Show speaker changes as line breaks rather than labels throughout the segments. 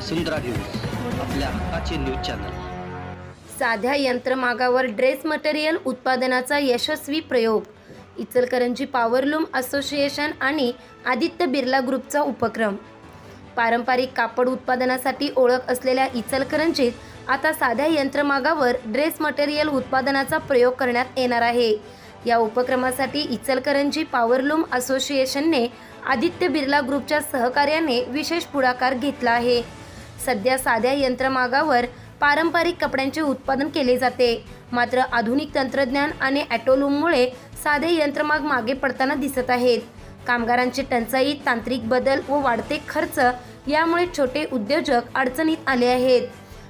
वसुंधरा news आपल्या हक्काचे news channel.
साध्या यंत्रमागावर ड्रेस मटेरियल उत्पादनाचा यशस्वी प्रयोग. इचलकरंजी पॉवरलूम असोसिएशन आणि आदित्य बिर्ला ग्रुपचा उपक्रम. पारंपरिक कापड उत्पादनासाठी ओळख असलेल्या इचलकरंजीत आता साध्या यंत्रमागावर ड्रेस मटेरियल उत्पादनाचा प्रयोग करण्यात येणार आहे. या उपक्रमासाठी इचलकरंजी पॉवरलूम असोसिएशनने आदित्य बिर्ला ग्रुपच्या सहकार्याने विशेष पुढाकार घेतला आहे. सध्या साध्या यंत्रमागावर पारंपरिक कपड्यांचे उत्पादन केले जाते. मात्र आधुनिक तंत्रज्ञान आणि ॲटोलूममुळे साधे यंत्रमाग मागे पडताना दिसत आहेत. कामगारांची टंचाई तांत्रिक बदल व वाढते खर्च यामुळे छोटे उद्योजक अडचणीत आले आहेत.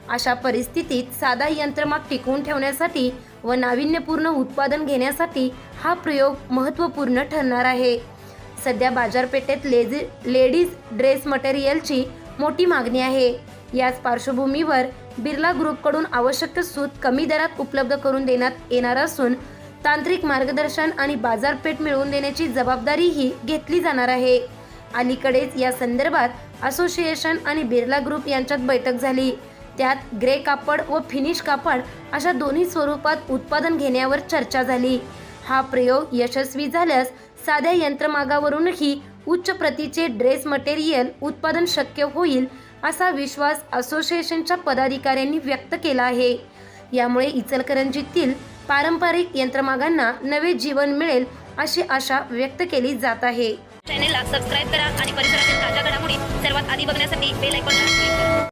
अशा परिस्थितीत साधा यंत्रमाग टिकवून ठेवण्यासाठी व नाविन्यपूर्ण उत्पादन घेण्यासाठी हा प्रयोग महत्त्वपूर्ण ठरणार आहे. सध्या बाजारपेठेत लेझी लेडीज ड्रेस मटेरियलची मोठी मागणी आहे. याच पार्श्वभूमीवर बिर्ला ग्रुपकडून आवश्यक सूत कमी दरात उपलब्ध करून देण्यात येणार असून तांत्रिक मार्गदर्शन आणि बाजारपेठ मिळवून देण्याची जबाबदारीही घेतली जाणार आहे. अलीकडेच या संदर्भात असोसिएशन आणि बिर्ला ग्रुप यांच्यात बैठक झाली. त्यात ग्रे कापड व फिनिश कापड अशा दोन्ही स्वरूपात उत्पादन घेण्यावर चर्चा झाली. हा प्रयोग यशस्वी झाल्यास साध्या यंत्रमागावरूनही उच्च प्रतीचे ड्रेस मटेरियल उत्पादन शक्य होईल असा विश्वास असोसिएशनच्या पदाधिकाऱ्यांनी व्यक्त केला आहे. यामुळे इचलकरंजीतील पारंपरिक यंत्रमागांना नवे जीवन मिळेल अशी आशा व्यक्त केली जात आहे.
चॅनेलला सबस्क्राईब करा आणि परिसरातील ताज्या घडामोडी सर्वात आधी बघण्यासाठी बेल आयकॉनला